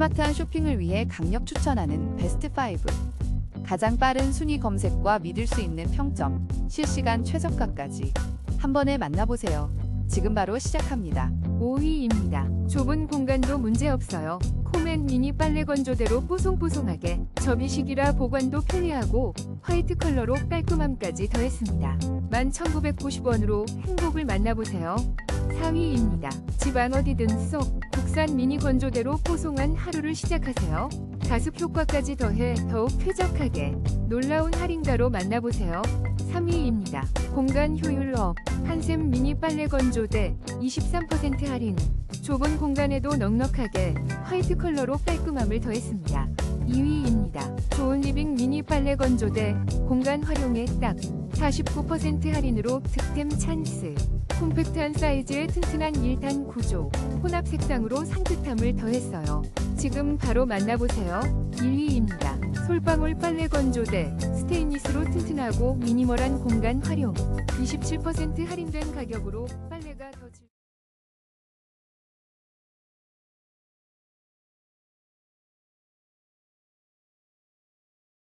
스마트한 쇼핑을 위해 강력 추천하는 베스트 5. 가장 빠른 순위 검색과 믿을 수 있는 평점, 실시간 최저가까지 한 번에 만나보세요. 지금 바로 시작합니다. 5위입니다. 좁은 공간도 문제없어요. 코맨 미니 빨래 건조대로 뽀송뽀송하게 접이식이라 보관도 편리하고 화이트 컬러로 깔끔함까지 더했습니다. 11,990원으로 행복을 만나보세요. 4위입니다. 집안 어디든 쏙 국산 미니 건조대로 뽀송한 하루를 시작하세요. 가습 효과까지 더해 더욱 쾌적하게 놀라운 할인가로 만나보세요. 3위입니다. 공간 효율 업 한샘 미니 빨래 건조대 23% 할인 좁은 공간에도 넉넉하게 화이트 컬러로 깔끔함을 더했습니다. 2위입니다. 좋은 리빙 미니 빨래 건조대 공간 활용에 딱 49% 할인으로 득템 찬스 콤팩트한 사이즈의 튼튼한 1단 구조 혼합 색상으로 상긋함을 더했어요. 지금 바로 만나보세요. 1위입니다. 솔방울 빨래 건조대 스테인리스로 튼튼하고 미니멀한 공간 활용 27% 할인된 가격으로 빨래가 더 질...